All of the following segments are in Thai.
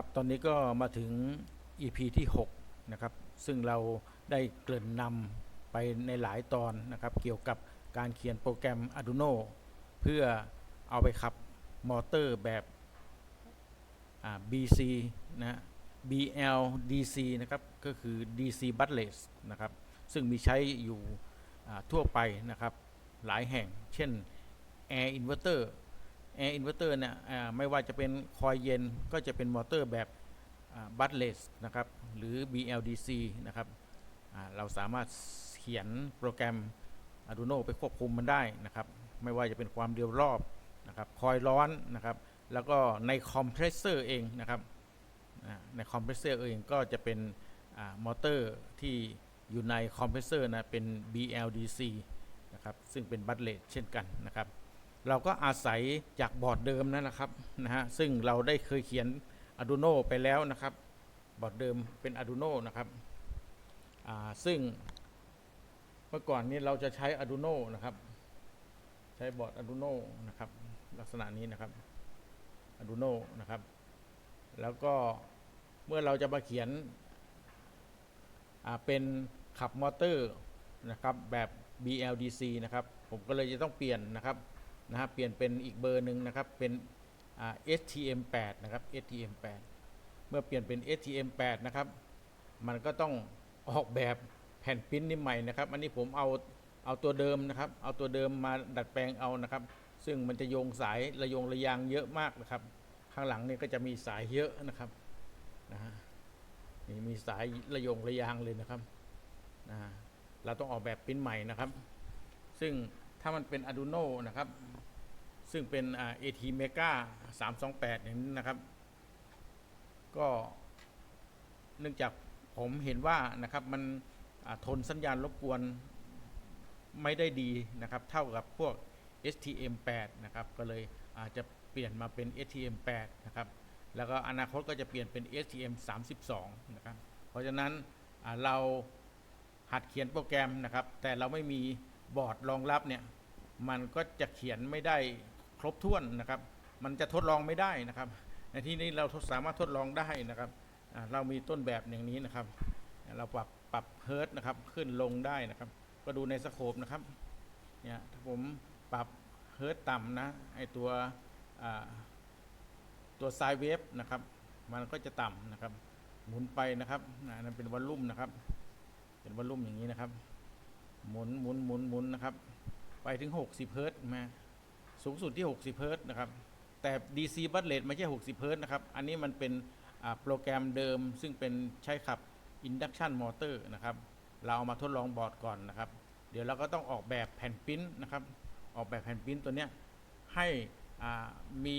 ครับตอนนี้ก็มาถึง EP ที่6นะครับซึ่งเราได้เกริ่นนำไปในหลายตอนนะครับ เกี่ยวกับการเขียนโปรแกรม Arduino เพื่อเอาไปขับมอเตอร์แบบ BC นะ BLDC นะครับก็คือ DC b u t l e s s นะครับซึ่งมีใช้อยู่อ่ทั่วไปนะครับหลายแห่ง เช่น Air Inverter Air Inverter เตอร์เนี่ยไม่ว่าจะเป็นคอยเย็นก็จะเป็นมอเตอร์แบบบัตเลสนะครับหรือ BLDC นะครับเราสามารถเขียนโปรแกรม Arduino ไปควบคุมมันได้นะครับไม่ว่าจะเป็นความเร็วรอบนะครับคอยร้อนนะครับแล้วก็ในคอมเพรสเซอร์เองนะครับในคอมเพรสเซอร์เองก็จะเป็นอมอเตอร์ที่อยู่ในคอมเพรสเซอร์นะเป็น BLDC นะครับซึ่งเป็นบัตเลสเช่นกันนะครับ เราก็อาศัยจากบอร์ดเดิมนั่นแหละครับนะฮะซึ่งเราได้เคยเขียน Arduino ไปแล้วนะครับ บอร์ดเดิมเป็น Arduino นะครับซึ่งเมื่อก่อนนี้เราจะใช้ Arduino นะครับ ใช้บอร์ด Arduino นะครับ ลักษณะนี้นะครับ Arduino นะครับ แล้วก็เมื่อเราจะมาเขียนเป็นขับมอเตอร์นะครับแบบ BLDC นะครับ ผมก็เลยจะต้องเปลี่ยนนะครับ นะฮะเปลี่ยนเป็นอีกเบอร์หนึ่งนะครับเป็น STM8 นะครับ STM8 เมื่อเปลี่ยนเป็น STM8 นะครับมันก็ต้องออกแบบแผ่นปริ้นนี่ใหม่นะครับอันนี้ผมเอาเอาตัวเดิมนะครับ เอาตัวเดิมมาดัดแปลงเอานะครับ ซึ่งมันจะโยงสายระยงระยางเยอะมากนะครับ ข้างหลังนี่ก็จะมีสายเยอะนะครับนะนี่มีสายระยงระยางเลยนะครับนะเราต้องออกแบบปริ้นใหม่นะครับ ซึ่ง ถ้ามันเป็น Arduino นะครับ ซึ่งเป็น AT Mega 328 อย่างนี้นะครับ ก็เนื่องจากผมเห็นว่านะครับมันทนสัญญาณรบกวนไม่ได้ดีนะครับ เท่ากับพวก STM8 นะครับ ก็เลยอาจจะเปลี่ยนมาเป็น STM8 นะครับ แล้วก็อนาคตก็จะเปลี่ยนเป็น STM32 นะครับ เพราะฉะนั้นเราหัดเขียนโปรแกรมนะครับ แต่เราไม่มีบอร์ดรองรับเนี่ย มันก็จะเขียนไม่ได้ครบถ้วนนะครับ มันจะทดลองไม่ได้นะครับ ในที่นี้เราสามารถทดลองได้นะครับ เรามีต้นแบบอย่างนี้นะครับ เราปรับปรับเฮิร์ตนะครับขึ้นลงได้นะครับ ก็ดูในสโคปนะครับเนี่ยถ้าผมปรับเฮิร์ตต่ำนะไอตัวตัวไซเวฟนะครับ มันก็จะต่ำนะครับ หมุนไปนะครับนั่นเป็นวอลลุ่มนะครับ เป็นวอลลุ่มอย่างนี้นะครับ หมุนหมุนหมุนหมุนนะครับ ไปถึง 60เฮิรตซ์มาสูงสุดที่ 60เฮิรตซ์นะครับ แต่ DC b u t l e t ไม่ใช่ 60เฮิรตซ์นะครับ อันนี้มันเป็นโปรแกรมเดิมซึ่งเป็นใช้ขับ Induction Motor นะครับ เราเอามาทดลองบอร์ดก่อนนะครับ เดี๋ยวเราก็ต้องออกแบบแผ่นปิ้นนะครับ ออกแบบแผ่นปิ้นตัวเนี้ยให้มี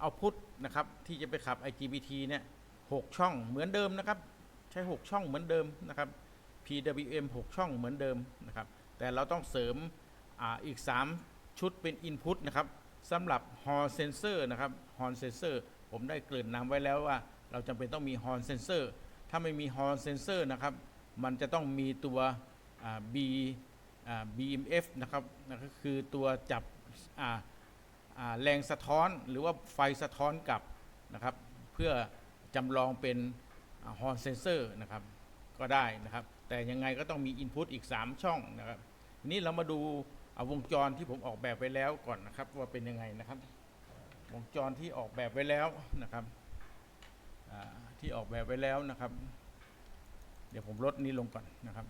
เอาพุทนะครับที่จะไปขับ IGBT เนี่ยหกช่องเหมือนเดิมนะครับ ใช้ 6 ช่องเหมือนเดิมนะครับ PWM 6 ช่องเหมือนเดิมนะครับ แต่เราต้องเสริม อีก 3 ชุดเป็น Input นะครับสำหรับ Hall Sensor นะครับ Hall Sensor ผมได้เกริ่นนำไว้แล้วว่า เราจำเป็นต้องมี Hall Sensor ถ้าไม่มี Hall Sensor นะครับ มันจะต้องมีตัว B อ่า BMF นะครับนั่นก็คือตัวจับแรงสะท้อนหรือว่าไฟสะท้อนกลับนะครับ เพื่อจำลองเป็นฮอร์นเซนเซอร์นะครับก็ได้นะครับ แต่ยังไงก็ต้องมี Input อีก 3 ช่องนะครับทีนี้เรามาดู เอาวงจรที่ผมออกแบบไว้แล้วก่อนนะครับ ว่าเป็นยังไงนะครับ วงจรที่ออกแบบไว้แล้วนะครับที่ออกแบบไว้แล้วนะครับ เดี๋ยวผมลดนี้ลงก่อนนะครับ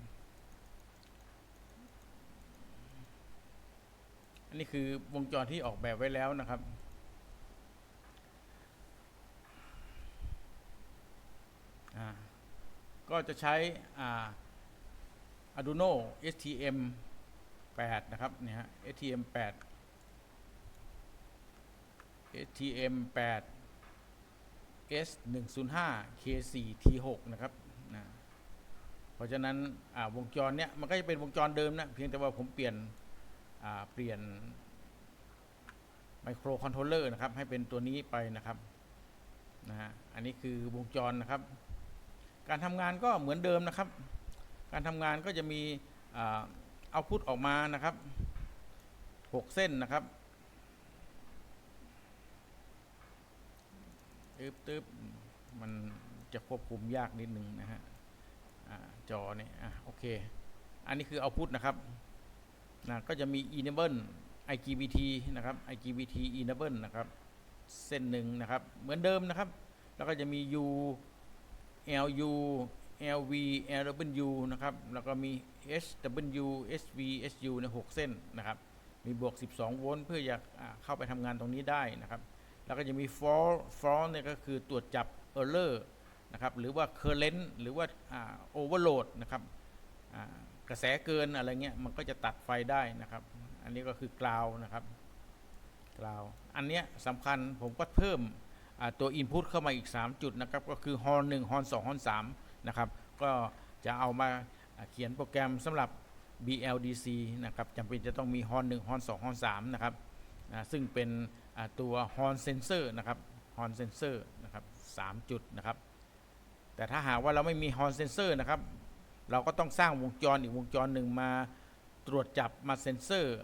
อันนี้คือวงจรที่ออกแบบไว้แล้วนะครับก็จะใช้อ Arduino STM 8 นะครับเนี่ยฮะ STM 8 STM 8 S 1 0 5 K 4 T 6นะครับนะเพราะฉะนั้นอ่าวงจรเนี้ยมันก็จะเป็นวงจรเดิมนะเพียงแต่ว่าผมเปลี่ยนอ่าเปลี่ยนไมโครคอนโทรลเลอร์นะครับ ให้เป็นตัวนี้ไปนะครับนะฮะอันนี้คือวงจรนะครับ การทำงานก็เหมือนเดิมนะครับ การทำงานก็จะมีอ่า เอาพุทออกมานะครับ6เส้นนะครับตึ๊บตึ๊บมันจะควบคุมยากนิดนึงนะฮะจอเนี่ยอะโอเค อันนี้คือเอาพุทนะครับนะก็จะมี enable IGBT นะครับ IGBT enable นะครับ เส้นหนึ่งนะครับ เหมือนเดิมนะครับ แล้วก็จะมี U LU LV LW นะครับ แล้วก็มี SW SV SU ใน6เส้นนะครับ มีบวก 12 โวลต์เพื่ออยากเข้าไปทำงานตรงนี้ได้นะครับ แล้วก็จะมี fall fall เนี่ยก็คือตรวจจับ error นะครับ หรือว่า current หรือว่าอ่า overload นะครับกระแสเกินอะไรเงี้ย มันก็จะตัดไฟได้นะครับ อันนี้ก็คือกราวนะครับกราว อันเนี้ยสำคัญผมก็เพิ่มตัว Input เข้ามาอีก 3 จุดนะครับ ก็คือฮอน1ฮอน2ฮอน3 นะครับ ก็จะเอามาเขียนโปรแกรมสำหรับ BLDC นะครับจำเป็นจะต้องมีฮอน1ฮอน2ฮอน3นะครับซึ่งเป็นตัวฮอนเซนเซอร์นะครับฮอนเซนเซอร์นะครับ3จุดนะครับ แต่ถ้าหากว่าเราไม่มีฮอนเซนเซอร์นะครับ เราก็ต้องสร้างวงจรอีกวงจรหนึ่งมาตรวจจับมาเซ็นเซอร์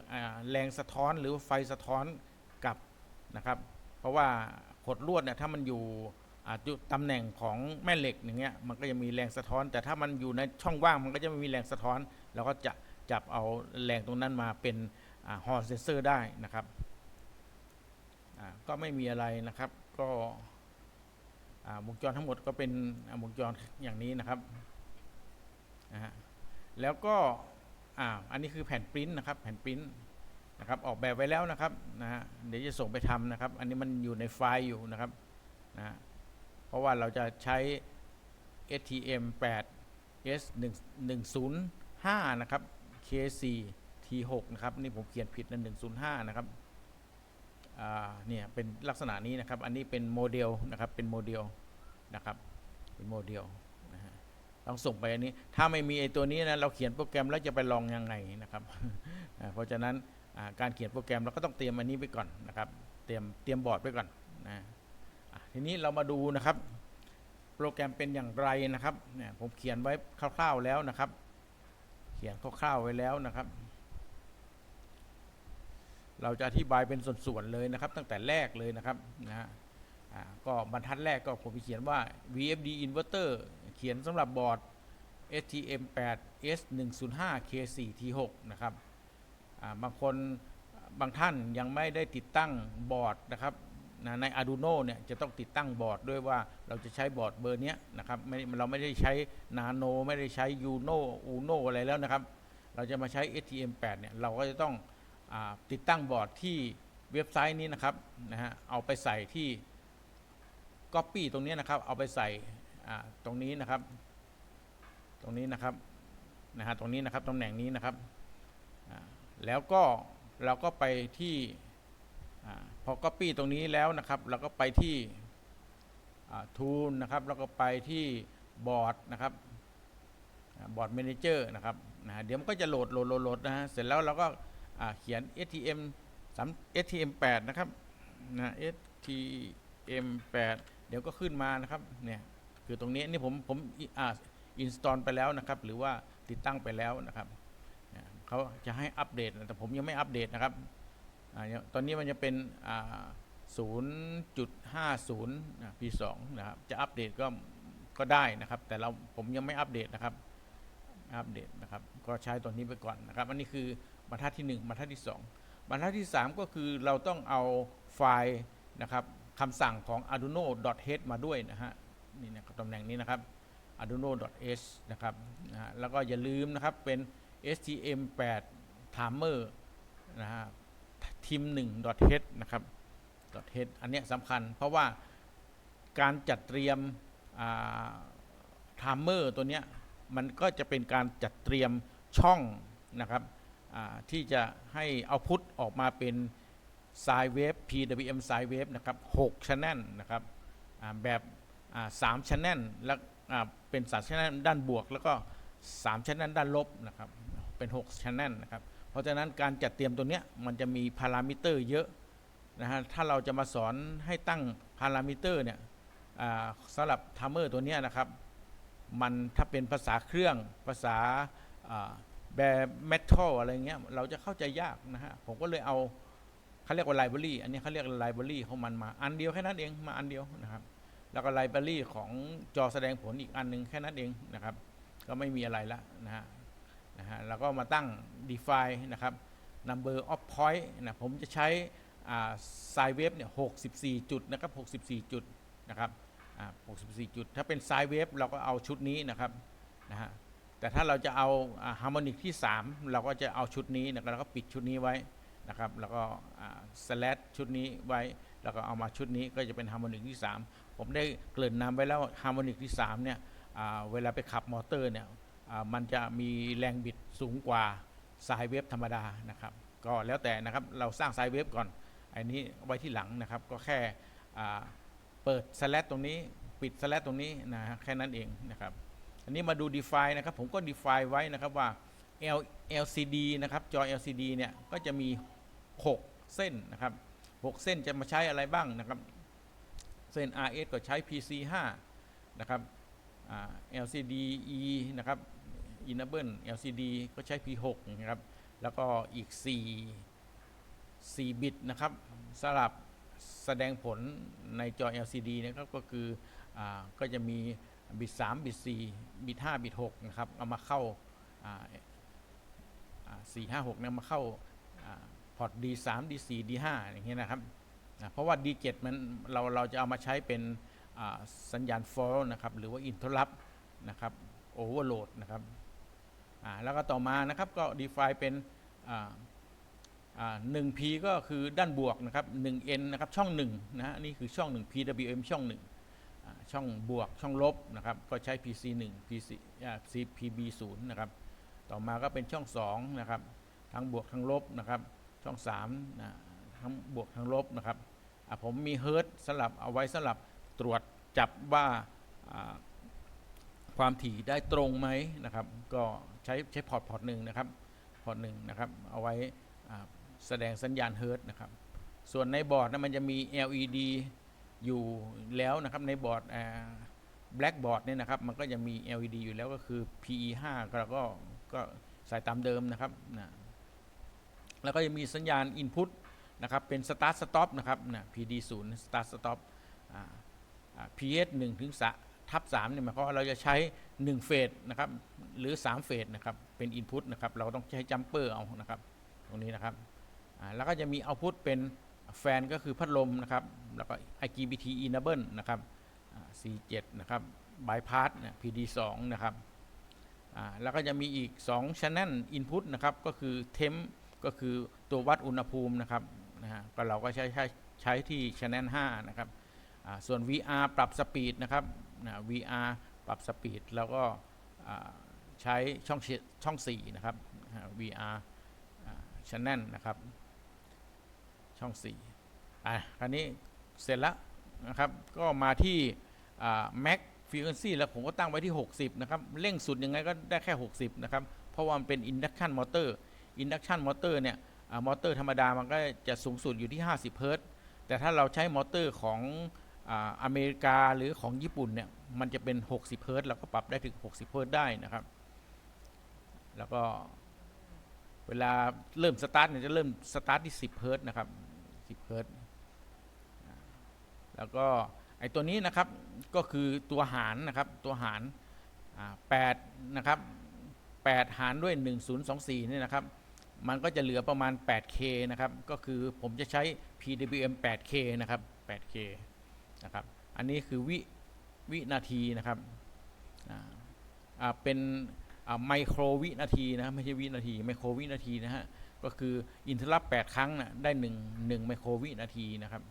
แรงสะท้อนหรือไฟสะท้อนกับนะครับ เพราะว่าขดลวดเนี่ยถ้ามันอยู่ อาจุดตำแหน่งของแม่เหล็กอย่างเงี้ยมันก็จะมีแรงสะท้อน แต่ถ้ามันอยู่ในช่องว่างมันก็จะไม่มีแรงสะท้อน เราก็จะจับเอาแรงตรงนั้นมาเป็นฮอร์เซนเซอร์ได้นะครับก็ไม่มีอะไรนะครับ ก็วงจรทั้งหมดก็เป็นวงจรอย่างนี้นะครับแล้วก็อ,อันนี้คือแผ่นปริ้นนะครับ แผ่นปริ้นนะครับ ออกแบบไว้แล้วนะครับนะฮะเดี๋ยวจะส่งไปทำนะครับ อันนี้มันอยู่ในไฟล์อยู่นะครับนะ เพราะว่าเราจะใช้ STM 8 S 1 1 0 5 นะครับ K4 T6 นะครับ นี่ผมเขียนผิดนะ105 นะครับเนี่ยเป็นลักษณะนี้นะครับ อันนี้เป็นโมเดลนะครับ เป็นโมเดลนะครับ เป็นโมเดลนะฮะต้องส่งไปอันนี้ ถ้าไม่มีไอตัวนี้นะ เราเขียนโปรแกรมแล้วจะไปลองยังไงนะครับ เพราะฉะนั้นการเขียนโปรแกรมเราก็ต้องเตรียมอันนี้ไปก่อนนะครับ เตรียมเตรียมบอร์ดไว้ก่อนนะ ทีนี้เรามาดูนะครับ โปรแกรมเป็นอย่างไรนะครับเนี่ยผมเขียนไว้คร่าวๆแล้วนะครับ เขียนคร่าวๆไว้แล้วนะครับ เราจะอธิบายเป็นส่วนๆเลยนะครับ ตั้งแต่แรกเลยนะครับนะฮะก็บรรทัดแรกก็ผมเขียนว่า VFD inverter เขียนสำหรับบอร์ด STM8 S105 K4 T6 นะครับบางคนบางท่านยังไม่ได้ติดตั้งบอร์ดนะครับ นะใน Arduino เนี่ยจะต้องติดตั้งบอร์ดด้วยว่าเราจะใช้บอร์ดเบอร์เนี้ยนะครับไม่เราไม่ได้ใช้ Nano ไม่ได้ใช้ Uno Uno อะไรแล้วนะครับ เราจะมาใช้ STM8 เนี่ยเราก็จะต้องอติดตั้งบอร์ดที่เว็บไซต์นี้นะครับนะฮะเอาไปใส่ที่ Copy ตรงนี้นะครับ เอาไปใส่ตรงนี้นะครับ ตรงนี้นะครับนะฮะตรงนี้นะครับตำแหน่งนี้นะครับ แล้วก็เราก็ไปที่พอ Copy ตรงนี้แล้วนะครับเราก็ไปที่ทูลนะครับแล้วก็ไปที่บอร์ดนะครับบอร์ด Manager นะครับนะเดี๋ยวมันก็จะโหลดโหลดโหลดนะฮะเสร็จแล้วเราก็อ่าเขียน STM 3 STM 8นะครับนะ STM 8เดี๋ยวก็ขึ้นมานะครับเนี่ยคือตรงนี้นี่ผมผมอ่าอินสตอลไปแล้วนะครับ หรือว่าติดตั้งไปแล้วนะครับเขาจะให้อัปเดตแต่ผมยังไม่อัปเดตนะครับ ตอนนี้มันจะเป็นอ่า0.50นะ P2 นะครับ จะอัปเดตก็ก็ได้นะครับ แต่เราผมยังไม่อัปเดตนะครับ อัปเดตนะครับ ก็ใช้ตัวนี้ไปก่อนนะครับ อันนี้คือบรรทัดที่ 1บรรทัดที่ 2บรรทัดที่ 3 ก็คือเราต้องเอาไฟล์นะครับคำสั่งของ arduino.h มาด้วยนะฮะนี่นะครับตำแหน่งนี้นะครับ arduino.h นะครับนะฮะแล้วก็อย่าลืมนะครับเป็น stm8 timer นะฮะ tim1.h นะครับ .h อันนี้สำคัญ เพราะว่าการจัดเตรียมไทม์เมอร์ตัวนี้มันก็จะเป็นการจัดเตรียมช่องนะครับที่จะให้เอาพุทออกมาเป็น s i เวฟ PWM s i เวฟนะครับ6 channel นะครับแบบอ่าสาม channel แล้วเป็น3 channel ด้านบวก แล้วก็3 channel ด้านลบนะครับเป็น6 channel นะครับ เพราะฉะนั้นการจัดเตรียมตัวเนี้ยมันจะมีพารามิเตอร์เยอะนะฮะถ้าเราจะมาสอนให้ตั้งพารามิเตอร์เนี่ยสำหรับทัมเมอร์ตัวเนี้ยนะครับ มันถ้าเป็นภาษาเครื่องภาษาแบบเมทัลอะไรเงี้ยเราจะเข้าใจยากนะฮะผมก็เลยเอาเขาเรียกว่าไลบรารีอันนี้เขาเรียกไลบรารีของมันมาอันเดียวแค่นั้นเองมาอันเดียวนะครับ แล้วก็ไลบรารีของจอแสดงผลอีกอันหนึงแค่นั้นเองนะครับ ก็ไม่มีอะไรละนะฮะ นะฮะแล้วก็มาตั้ง define นะครับ number of point นะผมจะใช้ไซเวฟเนี่ย64 จุดนะครับ 64 จุดนะครับอ่า64 จุด ถ้าเป็นไซเวฟเราก็เอาชุดนี้นะครับนะฮะแต่ถ้าเราจะเอาฮาร์โมนิกที่ 3 เราก็จะเอาชุดนี้นะครับแล้วก็ปิดชุดนี้ไว้นะครับแล้วก็สแลชชุดนี้ไว้แล้วก็เอามาชุดนี้ก็จะเป็นฮาร์โมนิกที่ 3 ผมได้เกริ่นนำไว้แล้วฮาร์โมนิกที่3เนี่ยเวลาไปขับมอเตอร์เนี่ย มันจะมีแรงบิดสูงกว่าสายเวฟธรรมดานะครับ ก็แล้วแต่นะครับเราสร้างสายเวฟก่อน อันนี้ไว้ที่หลังนะครับก็แค่เปิดสแลตตรงนี้ปิดสแลตตรงนี้นะแค่นั้นเองนะครับอันนี้มาดู define นะครับผมก็ define ไว้นะครับว่า L LCD นะครับจอ LCD เนี่ยก็จะมี 6 เส้นนะครับ 6 เส้นจะมาใช้อะไรบ้างนะครับ เส้น RS ก็ใช้ PC 5นะครับ LCD E นะครับ Enable LCD ก็ใช้ P6 นะครับ แล้วก็อีก 4 4 บิตนะครับสำหรับแสดงผลในจอ LCD เนะครับก็คืออก็จะมีบิต 3 บิต 4 บิต 5 บิต 6 นะครับ เอามาเข้าอ่าอ่า4 5 6เนี่ยมาเข้าอพอร์ต D3 D4 D5 อย่างเงี้ยนะครับ เพราะว่า D7 มันเราเราจะเอามาใช้เป็นสัญญาณ fault นะครับ หรือว่า interrupt นะครับ overload นะครับ แล้วก็ต่อมานะครับก็ define เป็น 1P ก็คือด้านบวกนะครับ 1N นะครับช่อง1นะฮะนี่คือช่อง 1 PWM ช่อง1อ่าช่องบวกช่องลบนะครับก็ใช้ PC 1 PC CPB 0นะครับต่อมาก็เป็นช่อง2นะครับทั้งบวกทั้งลบนะครับช่อง3นะทั้งบวกทั้งลบนะครับผมมีเฮิร์ตสลับเอาไว้สลับตรวจจับว่า ความถี่ได้ตรงไหมนะครับ ก็ใช้ใช้พอร์ตพอร์ตหนึ่งนะครับพอร์ตหนึ่งนะครับ เอาไว้แสดงสัญญาณเฮิร์ตนะครับ ส่วนในบอร์ดนะมันจะมี LED อยู่แล้วนะครับในบอร์ดแบล็กบอร์ดเนี่ยนะครับ มันก็จะมี LED อยู่แล้วก็คือ PE 5ก็เราก็ก็ใส่ตามเดิมนะครับนะแล้วก็จะมีสัญญาณ Input นะครับเป็น Start Stop นะครับนะ PD 0 Start Stop อ่าอ่า PS 1ถึง3 ทับ3เนี่ยหมายความว่าเราจะใช้ 1 เฟสนะครับหรือ 3 เฟสนะครับเป็น Input นะครับเราต้องใช้จัมเปอร์เอานะครับตรงนี้นะครับแล้วก็จะมีเอาพุตเป็นแฟนก็คือพัดลมนะครับแล้วก็ IGBT enable นะครับอ่า47นะครับ bypass PD 2 นะครับแล้วก็จะมีอีก 2 channel input นะครับก็คือ temp ก็คือตัววัดอุณหภูมินะครับนะฮะก็เราก็ใช้ใช้ใช้ที่ channel 5 นะครับส่วน VR ปรับสปีดนะครับ นะ VR ปรับสปีดแล้วก็ใช้ช่องช่อง4นะครับอ่า VR ชแนลนะครับ ช่อง4อะคราวนี้เสร็จแล้วนะครับ ก็มาที่แม็กฟ e เ u นซีแล้วผมก็ตั้งไว้ที่ 60 นะครับ เร่งสุดยังไงก็ได้แค่ 60 นะครับ เพราะว่ามันเป็นอินดักชันมอเตอร์อินดักชันมอเตอร์เนี่ยมอเตอร์ธรรมดามันก็จะสูงสุดอยู่ที่ 50 เฮิรตซ์แต่ถ้าเราใช้มอเตอร์ของ อเมริกาหรือของญี่ปุ่นเนี่ยมันจะเป็น 60 เฮิร์ตเราก็ปรับได้ถึง 60 เฮิร์ตได้นะครับ แล้วก็เวลาเริ่มสตาร์ทเนี่ยจะเริ่มสตาร์ทที่ 10 เฮิร์ตนะครับ 10 เฮิรตซ์อ่าแล้วก็ไอตัวนี้นะครับก็คือตัวหารนะครับตัวหาร8นะครับ8 หารด้วย 1024เนี่ยนะครับ มันก็จะเหลือประมาณ 8K นะครับ ก็คือผมจะใช้ PWM 8K นะครับ 8K นะครับ อันนี้คือวิวินาทีนะครับอ่าเป็นไมโครวินาทีนะไม่ใช่วินาทีไมโครวินาทีนะฮะก็คืออินเทอร์ลับ8ครั้งนะได้1 1ไมโครวินาทีนะครับ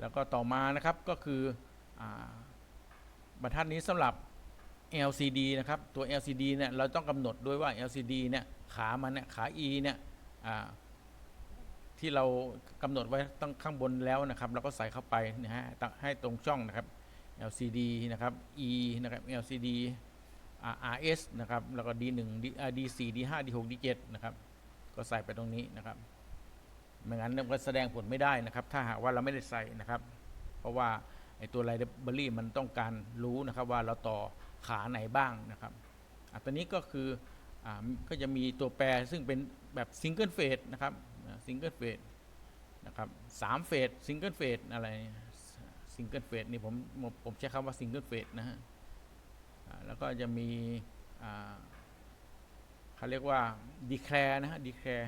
แล้วก็ต่อมานะครับก็คืออบรรทัดนี้สำหรับ LCD นะครับ ตัว LCD เนี่ยเราต้องกำหนดด้วยว่า LCD เนี่ยขามันเนี่ยขา E เนี่ย ที่เรากำหนดไว้ตั้งข้างบนแล้วนะครับเราก็ใส่เข้าไปนะฮะให้ตรงช่องนะครับ LCD นะครับ E นะครับ LCD RS นะครับแล้วก็ D1 D อ่า D4 D5 D6 D7 นะครับก็ใส่ไปตรงนี้นะครับไม่งั้นมันก็แสดงผลไม่ได้นะครับ ถ้าหากว่าเราไม่ได้ใส่นะครับ เพราะว่าไอตัวไลบรารีมันต้องการรู้นะครับว่าเราต่อขาไหนบ้างนะครับอะตัวนี้ก็คืออ่าก็จะมีตัวแปรซึ่งเป็นแบบซิงเกิลเฟสนะครับ ซิงเกิลเฟสนะครับสามเฟสซิงเกิลเฟสอะไรซิงเกิลเฟสนี่ผมผมใช้คำว่าซิงเกิลเฟสนะฮะแล้วก็จะมีเขาเรียกว่า declare นะฮะ declare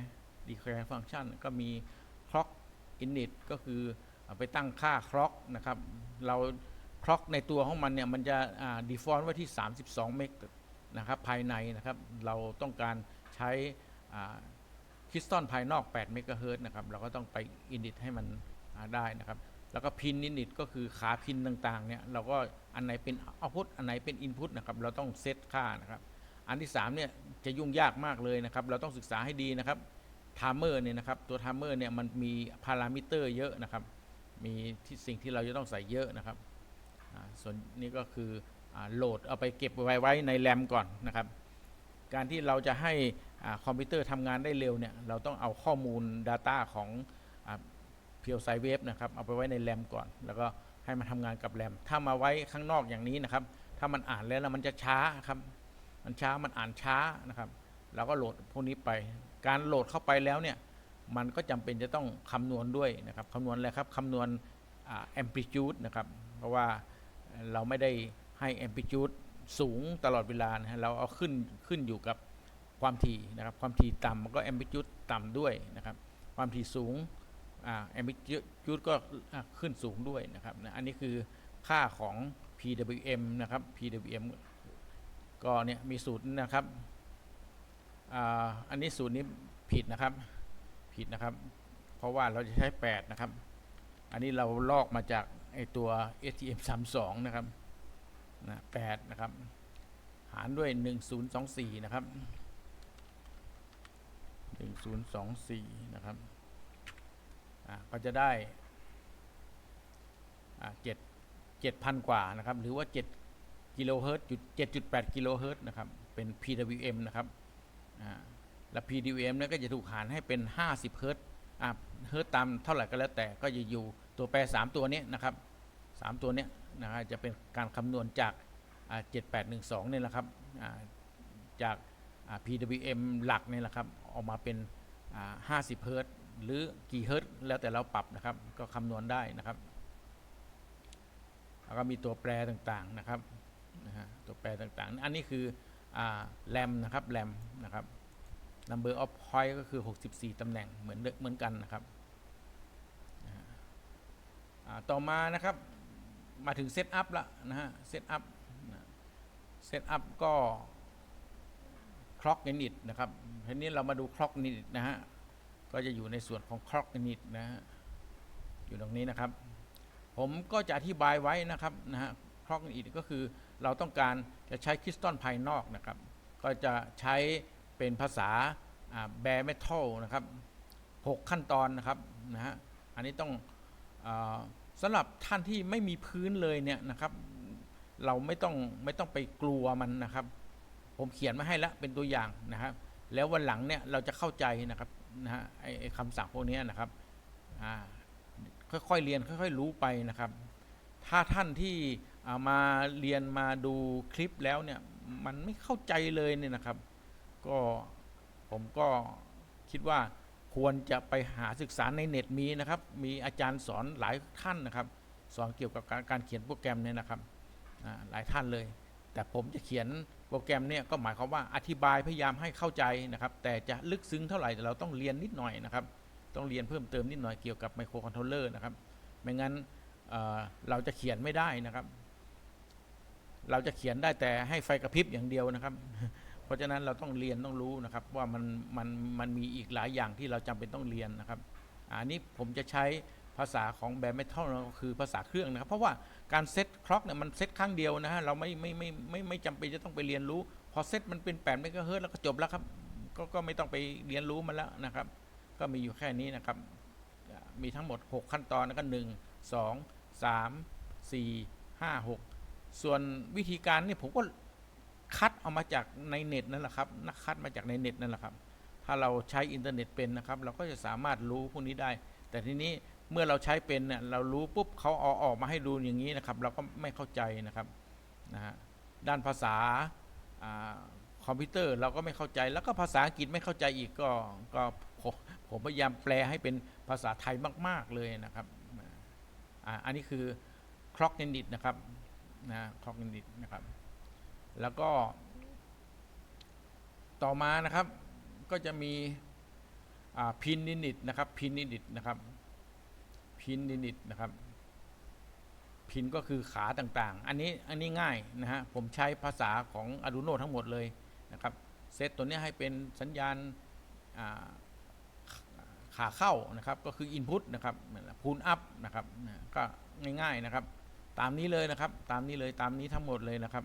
declare function ก็มี clock init ก็คือไปตั้งค่า clock นะครับ เรา clock ในตัวของมันเนี่ย มันจะอ่า default ไว้ที่ 32 เมกนะครับภายในนะครับ เราต้องการใช้ คริสตัลภายนอก8เมกะเฮิรตซ์นะครับ เราก็ต้องไป init ให้มันได้นะครับ แล้วก็พิน init ก็คือขาพินต่างๆเนี่ยเราก็อันไหนเป็น output อันไหนเป็น input นะครับ เราต้องเซตค่านะครับ อันที่3เนี่ยจะยุ่งยากมากเลยนะครับ เราต้องศึกษาให้ดีนะครับไทม์เมอร์เนี่ยนะครับ ตัวไทม์เมอร์เนี่ยมันมีพารามิเตอร์เยอะนะครับ มีที่สิ่งที่เราจะต้องใส่เยอะนะครับ ส่วนนี้ก็คืออโหลดเอาไปเก็บไว้ไว้ในแรมก่อนนะครับ การที่เราจะให้ คอมพิวเตอร์ทำงานได้เร็วเนี่ยเราต้องเอาข้อมูล Data ของเพียวไซเวฟนะครับเอาไปไว้ในแรมก่อน แล้วก็ให้มันทำงานกับแรมถ้ามาไว้ข้างนอกอย่างนี้นะครับ ถ้ามันอ่านแล้วมันจะช้าครับมันช้ามันอ่านช้านะครับเราก็โหลดพวกนี้ไป การโหลดเข้าไปแล้วเนี่ยมันก็จำเป็นจะต้องคำนวณด้วยนะครับคำนวณอะไรครับคำนวณอ่า amplitude นะครับ เพราะว่าเราไม่ได้ให้ amplitude สูงตลอดเวลานะฮะเราเอาขึ้นขึ้นอยู่กับ ความถี่นะครับความถี่ต่ำมันก็ amplitude ต่ำด้วยนะครับความถี่สูงแอ่า amplitude ก็ขึ้นสูงด้วยนะครับนะอันนี้คือค่าของ PWM นะครับ PWM ก็เนี่ยมีสูตรนะครับอ,อันนี้สูตรนี้ผิดนะครับผิดนะครับ เพราะว่าเราจะใช้ 8 นะครับ อันนี้เราลอกมาจากไอตัว STM 32นะครับนะ8นะครับ หารด้วย 1024 นะครับ 1024 นะครับอ่าก็จะได้อ่า7 7,000กว่านะครับ หรือว่า 7กิโลเฮิรตซ์จุด7.8กิโลเฮิรตซ์นะครับ เป็น PWM นะครับอ่าและ PWM เนี่ยก็จะถูกหารให้เป็น 50 เฮิรตซ์อ่าเฮิรตซ์ตามเท่าไหร่ก็แล้วแต่ก็จะอยู่ตัวแปร 3 ตัวนี้นะครับ 3 ตัวนี้นะครับจะเป็นการคำนวณจากอ่า7812เนี่ยแหละครับอ่าจาก PWM หลักนี่แหละครับออกมาเป็นอ่า50 เฮิร์ตหรือกี่เฮิร์ตแล้วแต่เราปรับนะครับ ก็คำนวณได้นะครับ แล้วก็มีตัวแปรต่างๆนะครับนะฮะตัวแปรต่างๆ อันนี้คือแรมนะครับแรมนะครับ number of point ก็คือ 64 ตำแหน่งเหมือนเดิมเหมือนกันนะครับต่อมานะครับมาถึงเซตอัพละนะฮะเซตอัพเซตอัพก็ clock unit นะครับทีนี้เรามาดู clock unit นะฮะก็จะอยู่ในส่วนของ clock unit นะฮะอยู่ตรงนี้นะครับ ผมก็จะอธิบายไว้นะครับนะฮะ clock unit ก็คือเราต้องการจะใช้คริสตัลภายนอกนะครับ ก็จะใช้เป็นภาษาแบร์เมทัลนะครับ 6 ขั้นตอนนะครับนะฮะอันนี้ต้องอสำหรับท่านที่ไม่มีพื้นเลยเนี่ยนะครับ เราไม่ต้องไม่ต้องไปกลัวมันนะครับ ผมเขียนมาให้แล้วเป็นตัวอย่างนะครับ แล้ววันหลังเนี่ยเราจะเข้าใจนะครับนะฮะไอ้คำสั่งพวกนี้นะครับค่อยๆเรียนค่อยๆรู้ไปนะครับ ถ้าท่านที่มาเรียนมาดูคลิปแล้วเนี่ยมันไม่เข้าใจเลยเนี่ยนะครับ ก็ผมก็คิดว่าควรจะไปหาศึกษาในเน็ตมีนะครับ มีอาจารย์สอนหลายท่านนะครับ สอนเกี่ยวกับการการเขียนโปรแกรมเนี่ยนะครับหลายท่านเลย แต่ผมจะเขียน โปรแกรมเนี่ยก็หมายความว่าอธิบายพยายามให้เข้าใจนะครับ แต่จะลึกซึ้งเท่าไหร่เราต้องเรียนนิดหน่อยนะครับ ต้องเรียนเพิ่มเติมนิดหน่อยเกี่ยวกับไมโครคอนโทรลเลอร์นะครับ ไม่งั้นเเราจะเขียนไม่ได้นะครับ เราจะเขียนได้แต่ให้ไฟกระพริบอย่างเดียวนะครับ เพราะฉะนั้นเราต้องเรียนต้องรู้นะครับ ว่ามันมันมันมีอีกหลายอย่างที่เราจำเป็นต้องเรียนนะครับอะอันนี้ผมจะใช้ภาษาของแบบเมทัลก็คือภาษาเครื่องนะครับ เพราะว่า การเซตคล็อกเนี่ยมันเซตครั้งเดียวนะฮะเราไม่ไม่ไม่ไม่ไม่จำเป็นจะต้องไปเรียนรู้ พอเซตมันเป็น8เมกะเฮิรตซ์แล้วก็จบแล้วครับก็ก็ไม่ต้องไปเรียนรู้มันแล้วนะครับ ก็มีอยู่แค่นี้นะครับ มีทั้งหมด 6 ขั้นตอนแล้วก็1 2 3 4 5 6ส่วนวิธีการนี่ผมก็คัดเอามาจากในเน็ตนั่นแหละครับนักคัดมาจากในเน็ตนั่นแหละครับ ถ้าเราใช้อินเทอร์เน็ตเป็นนะครับ เราก็จะสามารถรู้พวกนี้ได้ แต่ทีนี้ เมื่อเราใช้เป็นเนี่ยเรารู้ปุ๊บเขาเอาออกมาให้ดูอย่างนี้นะครับ เราก็ไม่เข้าใจนะครับนะฮะด้านภาษาอาคอมพิวเตอร์เราก็ไม่เข้าใจ แล้วก็ภาษาอังกฤษไม่เข้าใจอีกก็ก็ผมผมพยายามแปลให้เป็นภาษาไทยมาก ๆเลยนะครับอ่าอันนี้คือคล็อกเนนิดนะครับนะคล็อกเนนิดนะครับ แล้วก็ ต่อมานะครับก็จะมีพินนินิดนะครับพินนินิดนะครับ พินนินิดนะครับ พินก็คือขาต่างๆ อันนี้อันนี้ง่ายนะฮะผมใช้ภาษาของ Arduino ทั้งหมดเลยนะครับเซตตัวนี้ให้เป็นสัญญาณาขาเข้านะครับ ก็คือ Input นะครับพูนอัพนะครับนะก็ง่ายๆนะครับ ตามนี้เลยนะครับ ตามนี้เลยตามนี้ทั้งหมดเลยนะครับ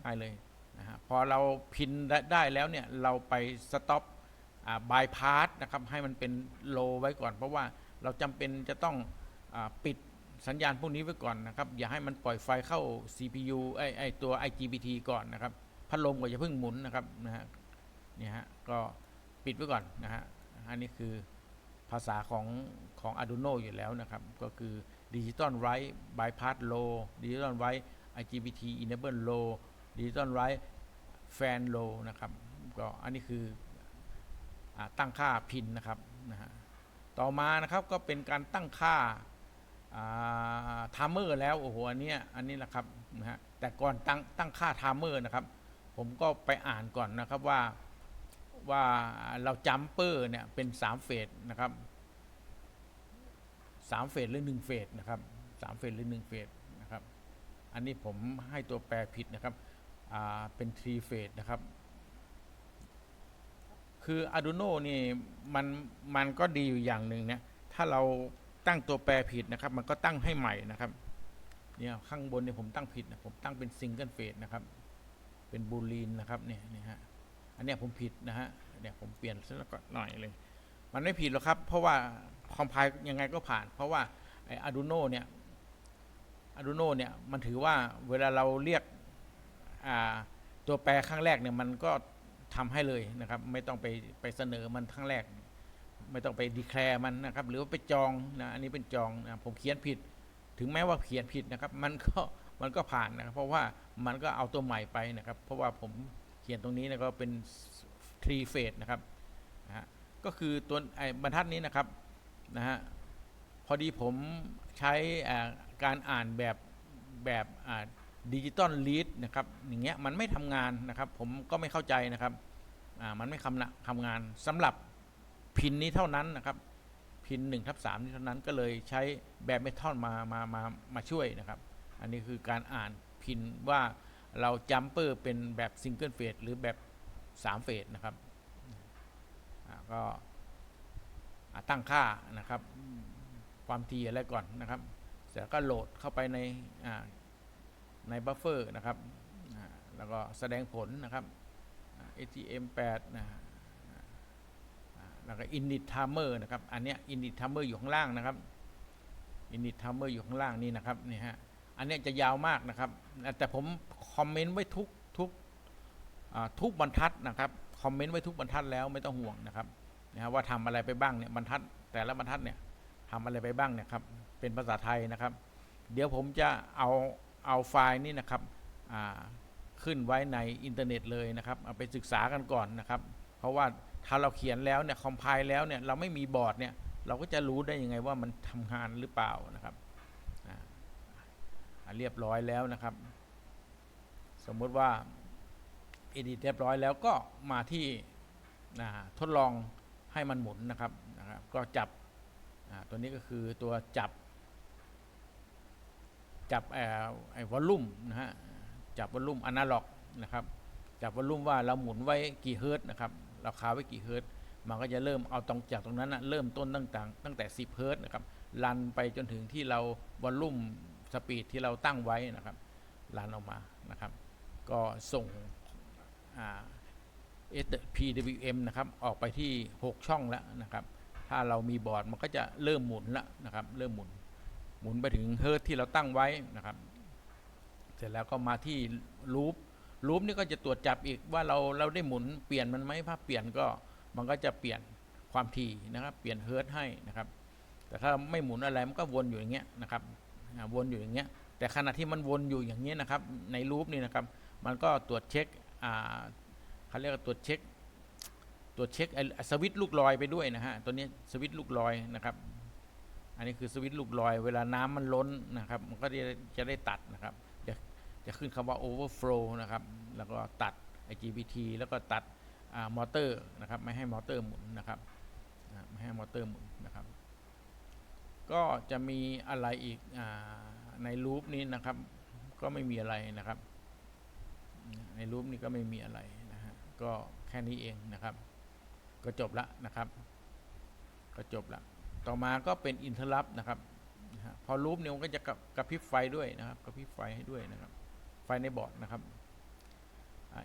ง่ายเลยนะฮะพอเราพินได้แล้วเนี่ย เราไปสต็อปบายพาสนะครับ ให้มันเป็นโลไว้ก่อนเพราะว่า เราจำเป็นจะต้องอปิดสัญญาณพวกนี้ไว้ก่อนนะครับ อย่าให้มันปล่อยไฟเข้า CPU ไอไอตัว IGBT ก่อนนะครับ พัดลมก็อย่าเพิ่งหมุนนะครับนะฮะเนี่ยฮะก็ปิดไว้ก่อนนะฮะอันนี้คือภาษาของของ Arduino อยู่แล้วนะครับ ก็คือ Digital Write Bypass Low Digital Write IGBT Enable Low Digital Write Fan Low นะครับ ก็อันนี้คืออตั้งค่าพินนะครับนะฮะ ต่อมานะครับก็เป็นการตั้งค่าทามเมอร์แล้วโอ้โหอันนี้อันนี้แหละครับนะฮะแต่ก่อนตั้งตั้งค่าทามเมอร์นะครับ ผมก็ไปอ่านก่อนนะครับว่าว่าเราจัมเปอร์เนี่ยเป็น3เฟสนะครับสามเฟสหรือ1เฟสนะครับสามเฟสหรือ1เฟสนะครับ อันนี้ผมให้ตัวแปรผิดนะครับเป็น3เฟสนะครับ คือ Arduino นี่มันมันก็ดีอยู่อย่างหนึ่งเนะถ้าเราตั้งตัวแปรผิดนะครับ มันก็ตั้งให้ใหม่นะครับเนี่ยข้างบนเนี่ยผมตั้งผิดนะผมตั้งเป็นซิงเกิลเฟสนะครับเป็นบูลีนนะครับเนี่ยนี่ฮะอันเนี้ยผมผิดนะฮะเนี่ยผมเปลี่ยนซะแล้วก็หน่อยเลย มันไม่ผิดหรอกครับ เพราะว่าคอมไพล์ยังไงก็ผ่าน เพราะว่าไอ้ Arduino เนี่ย Arduino เนี่ยมันถือว่าเวลาเราเรียกอ่าตัวแปรครั้งแรกเนี่ยมันก็ ทำให้เลยนะครับ ไม่ต้องไปไปเสนอมันครั้งแรก ไม่ต้องไปดีแคลร์มันนะครับ หรือว่าไปจองนะอันนี้เป็นจองนะผมเขียนผิด ถึงแม้ว่าเขียนผิดนะครับ มันก็มันก็ผ่านนะครับ เพราะว่ามันก็เอาตัวใหม่ไปนะครับ เพราะว่าผมเขียนตรงนี้นะก็เป็น three phase นะครับนะฮะก็คือตัวไอ้บรรทัดนี้นะครับนะฮะพอดีผมใช้การอ่านแบบแบบ ดิจิตอลลีดนะครับอย่างเงี้ยมันไม่ทำงานนะครับ ผมก็ไม่เข้าใจนะครับอ่ามันไม่คำนะทำงานสำหรับพินนี้เท่านั้นนะครับ พิน1ทับ3นี้เท่านั้นก็เลยใช้แบบเมทัลมามามามาช่วยนะครับ อันนี้คือการอ่านพินว่าเราจัมเปอร์เป็นแบบซิงเกิลเฟสหรือแบบ3เฟสนะครับก็ตั้งค่านะครับ ความถี่อะไรก่อนนะครับเสร็จแล้วก็โหลดเข้าไปในอ่า ในบัฟเฟอร์นะครับแล้วก็แสดงผลนะครับ ATM8 นะแล้วก็ init timer นะครับ อันเนี้ย init timer อยู่ข้างล่างนะครับ init timer อยู่ข้างล่างนี่นะครับนี่ฮะอันเนี้ยจะยาวมากนะครับ แต่ผมคอมเมนต์ไว้ทุกทุกทุกบรรทัดนะครับคอมเมนต์ไว้ทุกบรรทัดแล้วไม่ต้องห่วงนะครับนะฮะว่าทำอะไรไปบ้างเนี่ยบรรทัด แต่ละบรรทัดเนี่ยทำอะไรไปบ้างเนี่ยครับเป็นภาษาไทยนะครับ เดี๋ยวผมจะเอา เอาไฟล์นี้นะครับขึ้นไว้ในอินเทอร์เน็ตเลยนะครับเอาไปศึกษากันก่อนนะครับ เพราะว่าถ้าเราเขียนแล้วเนี่ยคอมไพล์แล้วเนี่ยเราไม่มีบอร์ดเนี่ยเราก็จะรู้ได้ยังไงว่ามันทำงานหรือเปล่านะครับเรียบร้อยแล้วนะครับ สมมติว่า edit เรียบร้อยแล้วก็มาที่ทดลองให้มันหมุนนะครับนะครับ ก็จับตัวนี้ก็คือตัวจับ จับไอ้วอลลุ่มนะฮะจับวอลลุ่มอนาล็อกนะครับจับวอลลุ่มว่าเราหมุนไว้กี่เฮิร์ตนะครับเราคาไว้กี่เฮิร์ตมันก็จะเริ่มเอาตรงจากตรงนั้นนะเริ่มต้นตั้งแต่ตั้งแต่ 10 เฮิร์ตนะครับรันไปจนถึงที่เราวอลลุ่มสปีดที่เราตั้งไว้นะครับรันออกมานะครับ ก็ส่งอ่า PWM นะครับออกไปที่ 6 ช่องแล้วนะครับ ถ้าเรามีบอร์ดมันก็จะเริ่มหมุนแล้วนะครับ เริ่มหมุน หมุนไปถึงเฮิร์ตที่เราตั้งไว้นะครับ เสร็จแล้วก็มาที่ลูปลูปนี่ก็จะตรวจจับอีกว่าเราเราได้หมุนเปลี่ยนมันไหมถ้าเปลี่ยนก็มันก็จะเปลี่ยนความถี่นะครับเปลี่ยนเฮิร์ตให้นะครับ แต่ถ้าไม่หมุนอะไรมันก็วนอยู่อย่างเงี้ยนะครับวนอยู่อย่างเงี้ยแต่ขณะที่มันวนอยู่อย่างเงี้ยนะครับ ในลูปนี่นะครับ มันก็ตรวจเช็คอ่าเขาเรียกว่าตรวจเช็คตัวจเช็คสวิตช์ลูกลอยไปด้วยนะฮะตัวนี้สวิตช์ลูกลอยนะครับ อันนี้คือสวิตช์ลูกลอย เวลาน้ำมันล้นนะครับ มันก็จะจะได้ตัดนะครับ จะจะขึ้นคำว่า overflow นะครับ แล้วก็ตัด IGBT แล้วก็ตัดอมอเตอร์นะครับ ไม่ให้มอเตอร์หมุนนะครับไม่ให้มอเตอร์หมุนนะครับ ก็จะมีอะไรอีกอในรูปนี้นะครับ ก็ไม่มีอะไรนะครับ ในรูปนี้ก็ไม่มีอะไรนะฮะก็แค่นี้เองนะครับ ก็จบละนะครับ ก็จบละ ต่อมาก็เป็นอินเทอร์ลับนะครับพอรูปเนี่ยมันก็จะกระกระพริบไฟด้วยนะครับกระพริบไฟให้ด้วยนะครับ ไฟในบอร์ดนะครับ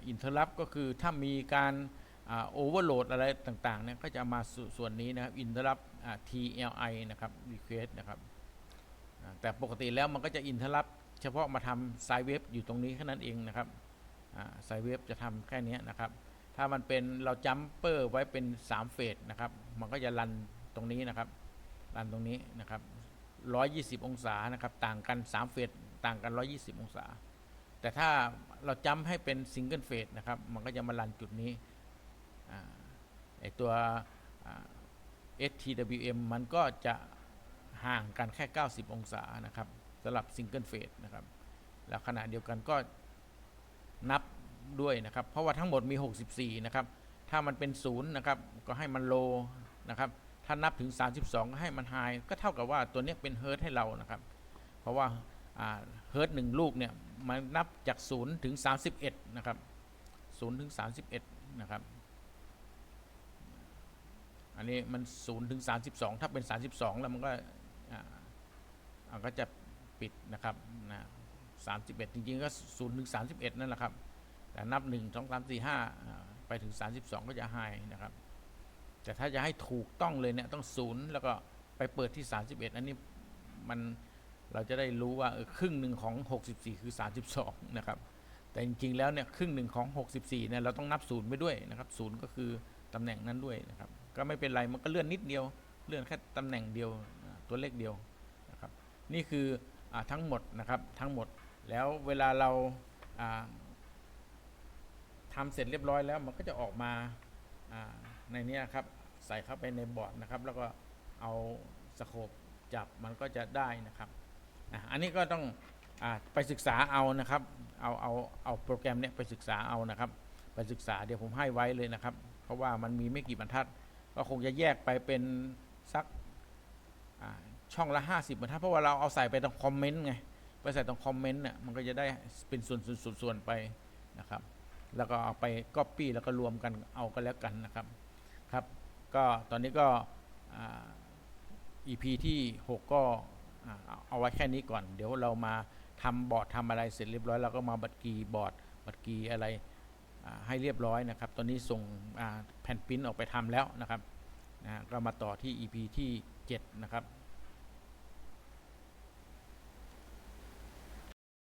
อินเทอร์ลับก็คือถ้ามีการโอเวอร์โหลดอะไรต่างๆเนี่ยก็จะมาสส่วนนี้นะครับอินเทอร์ลับ TLI นะครับ request นะครับแต่ปกติแล้วมันก็จะอินเทอร์ลับเฉพาะมาทำไซเวฟอยู่ตรงนี้แค่นั้นเองนะครับไซเวฟจะทำแค่เนี้ยนะครับ ถ้ามันเป็นเราจัมเปอร์ไว้เป็น3เฟสนะครับ มันก็จะรันตรงนี้นะครับ รันตรงนี้นะครับ 120 องศานะครับ ต่างกัน 3 เฟสต่างกัน 120 องศา แต่ถ้าเราจำให้เป็นซิงเกิลเฟสนะครับ มันก็จะมารันจุดนี้ไอตัว STWM มันก็จะห่างกันแค่ 90 องศานะครับสำหรับซิงเกิลเฟสนะครับ แล้วขณะเดียวกันก็นับด้วยนะครับ เพราะว่าทั้งหมดมี 64 นะครับ ถ้ามันเป็น 0 นะครับ ก็ให้มันโลนะครับ ถ้านับถึง 32 ให้มันไฮก็เท่ากับว่าตัวนี้เป็นเฮิร์ตให้เรานะครับ เพราะว่าเฮิร์ตหนึ่งลูกเนี่ยมันนับจาก 0 ถึง 31 นะครับ 0 ถึง 31 นะครับ อันนี้มัน 0 ถึง 32 ถ้าเป็น 32 แล้วมันก็ก็จะปิดนะครับนะ31 จริงๆ ก็ 0 ถึง 31 นั่นแหละครับ แต่นับ 1 2 3 4 5อ่าไปถึง 32 ก็จะไฮนะครับ แต่ถ้าจะให้ถูกต้องเลยเนี่ยต้อง0แล้วก็ไปเปิดที่ 31 อันนี้มันเราจะได้รู้ว่าครึ่งหนึ่งของ 64 คือ 32 นะครับ แต่จริงๆ แล้วเนี่ยครึ่งหนึ่งของ 64 เนี่ยเราต้องนับ0ไปด้วยนะครับ0ก็คือตำแหน่งนั้นด้วยนะครับ ก็ไม่เป็นไรมันก็เลื่อนนิดเดียว เลื่อนแค่ตำแหน่งเดียวตัวเลขเดียวนะครับ นี่คืออทั้งหมดนะครับทั้งหมดแล้วเวลาเราทำเสร็จเรียบร้อยแล้วมันก็จะออกมา ในนี้ครับใส่เข้าไปในบอร์ดนะครับ แล้วก็เอาสโคปจับมันก็จะได้นะครับอะอันนี้ก็ต้องอไปศึกษาเอานะครับ เอาเอาเอาโปรแกรมเนี้ยไปศึกษาเอานะครับ ไปศึกษาเดี๋ยวผมให้ไว้เลยนะครับ เพราะว่ามันมีไม่กี่บรรทัด ก็คงจะแยกไปเป็นสักช่องละ 50บรรทัดเพราะว่าเราเอาใส่ไปตรงคอมเมนต์ไงไปใส่ตรงคอมเมนต์เนี่ยมันก็จะได้เป็นส่วนส่วนส่วนส่วนไปนะครับ แล้วก็เอาไปก๊อปปี้แล้วก็รวมกันเอากันแล้วกันนะครับ ครับ ก็ตอนนี้ก็อ่า EP ที่ 6 ก็เอาไว้แค่นี้ก่อน เดี๋ยวเรามาทำบอร์ดทำอะไรเสร็จเรียบร้อยเราก็มาบัตรกีบอร์ดบัตรกีอะไรให้เรียบร้อยนะครับ ตอนนี้ส่งแผ่นพิมพ์ออกไปทำแล้วนะครับนะก็มาต่อที่ EP ที่ 7 นะครับ